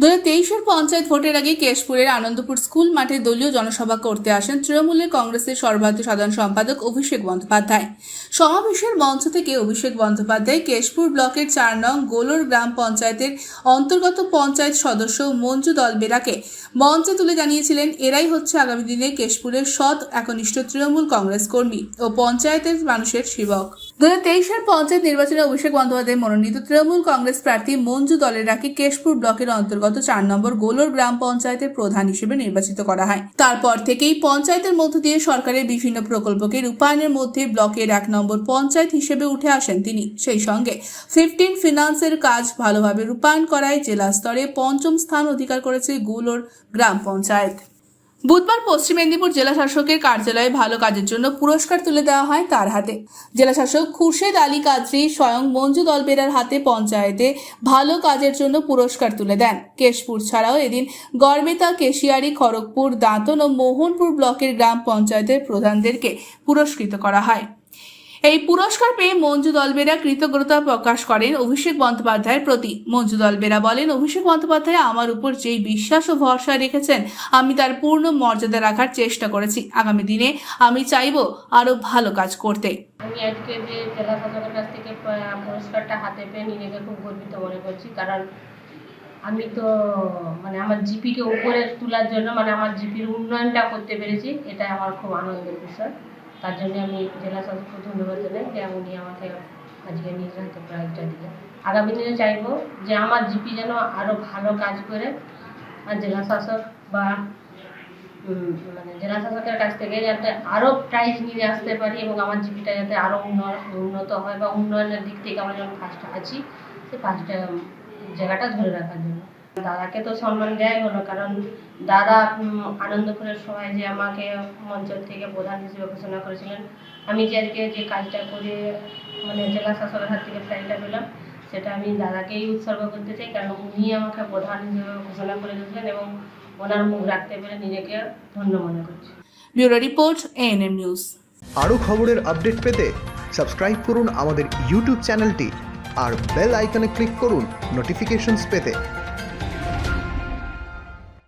দু হাজার পঞ্চায়েত ভোটের আগে কেশপুরের আনন্দপুর স্কুল মাঠে দলীয় জনসভা করতে আসেন তৃণমূলের কংগ্রেসের সর্বাধিক সাধারণ সম্পাদক অভিষেক বন্দ্যোপাধ্যায়। সমাবেশের মঞ্চ থেকে অভিষেক বন্দ্যোপাধ্যায় কেশপুর ব্লকের চার নং গোলর গ্রাম পঞ্চায়েতের অন্তর্গত পঞ্চায়েত সদস্য মঞ্জু দলবেরাকে মঞ্চে তুলে জানিয়েছিলেন, এরাই হচ্ছে আগামী দিনে কেশপুরের সৎ, একনিষ্ঠ তৃণমূল কংগ্রেস কর্মী ও পঞ্চায়েতের মানুষের সেবক। দু হাজার তেইশের পঞ্চায়েত নির্বাচনে অভিষেক বন্দ্যোপাধ্যায়, মনোনীত তৃণমূল কংগ্রেস প্রার্থী মঞ্জু দলেরাকে কেশপুর ব্লকের অন্তর্গত চার নম্বর গোলর গ্রাম পঞ্চায়েতের প্রধান হিসেবে নির্বাচিত করা হয়। তারপর থেকেই পঞ্চায়েতের মধ্য দিয়ে সরকারের বিভিন্ন প্রকল্পকে রূপায়ণের মধ্যে ব্লকের এক নম্বর পঞ্চায়েত হিসেবে উঠে আসেন তিনি। সেই সঙ্গে ফিফটিন ফিনান্সের কাজ ভালোভাবে রূপায়ণ করায় জেলা স্তরে পঞ্চম স্থান অধিকার করেছে গোলর গ্রাম পঞ্চায়েত। বুধবার পশ্চিম মেদিনীপুর জেলা শাসকের কার্যালয়ে ভালো কাজের জন্য পুরস্কার তুলে দেওয়া হয় তার হাতে। জেলা শাসক খুরশেদ আলী কাদরি স্বয়ং মঞ্জু দলবেরার হাতে পঞ্চায়েতে ভালো কাজের জন্য পুরস্কার তুলে দেন। কেশপুর ছাড়াও এদিন গড়বেতা, কেশিয়ারি, খড়গপুর, দাঁতন ও মোহনপুর ব্লকের গ্রাম পঞ্চায়েতের প্রধানদেরকে পুরস্কৃত করা হয়। এই পুরস্কার পেয়ে মঞ্জু দলবেরা কৃতজ্ঞতা প্রকাশ করেন অভিষেক বন্দ্যোপাধ্যায়ের প্রতি। মঞ্জু দলবেরা বলেন, অভিষেক বন্দ্যোপাধ্যায় আমার উপর যেই বিশ্বাস ও ভরসা রেখেছেন, আমি তার পূর্ণ মর্যাদা রাখার চেষ্টা করেছি। আগামী দিনে আমি চাইব আরও ভালো কাজ করতে। আমি আজকে যে জেলা শাসকের কাছ থেকে পুরস্কারটা হাতে পেয়ে নিজেকে খুব গর্বিত মনে করছি। কারণ আমি তো মানে আমার জিপিকে উপরে তোলার জন্য মানে আমার জিপির উন্নয়নটা করতে পেরেছি। এটা আমার খুব আনন্দের বিষয়। তার জন্য আমি জেলা শাসককে ধন্যবাদ জানাই যে উনি আমাকে আজকে নিজ হাতে প্রাইজটা দিলেন। আগামী দিনে চাইব যে আমার জিপি যেন আরও ভালো কাজ করে আর জেলা শাসক বা মানে জেলা শাসকের কাছ থেকে যাতে আরও প্রাইজ নিয়ে আসতে পারি এবং আমার জীবিকা যাতে আরও উন্নত হয় বা উন্নয়নের দিক থেকে আমরা যখন ফার্স্ট আছি সেই ফার্স্টে জায়গাটা ধরে রাখার জন্য। দাদাকে তো সম্মান দেওয়াই হলো কারণ দাদা আনন্দপুরের সময় যে আমাকে মঞ্চ থেকে প্রধান হিসেবে ঘোষণা করেছিলেন আমি যে আজকে যে কাজটা করে মানে জেলা শাসকের হাত থেকে প্রাইজটা পেলাম সেটা আমি দাদাকেই উৎসর্গ করতে চাই কারণ উনি আমাকে প্রধান হিসেবে ঘোষণা করে দিয়েছিলেন এবং ওনার মুখ রাখতে পেরে নিজেকে ধন্য মনে করছি। ব্যুরো রিপোর্ট এএনএম নিউজ আরও খবরের আপডেট পেতে সাবস্ক্রাইব করুন আমাদের ইউটিউব চ্যানেলটি আর বেল আইকনে ক্লিক করুন নোটিফিকেশনস পেতে।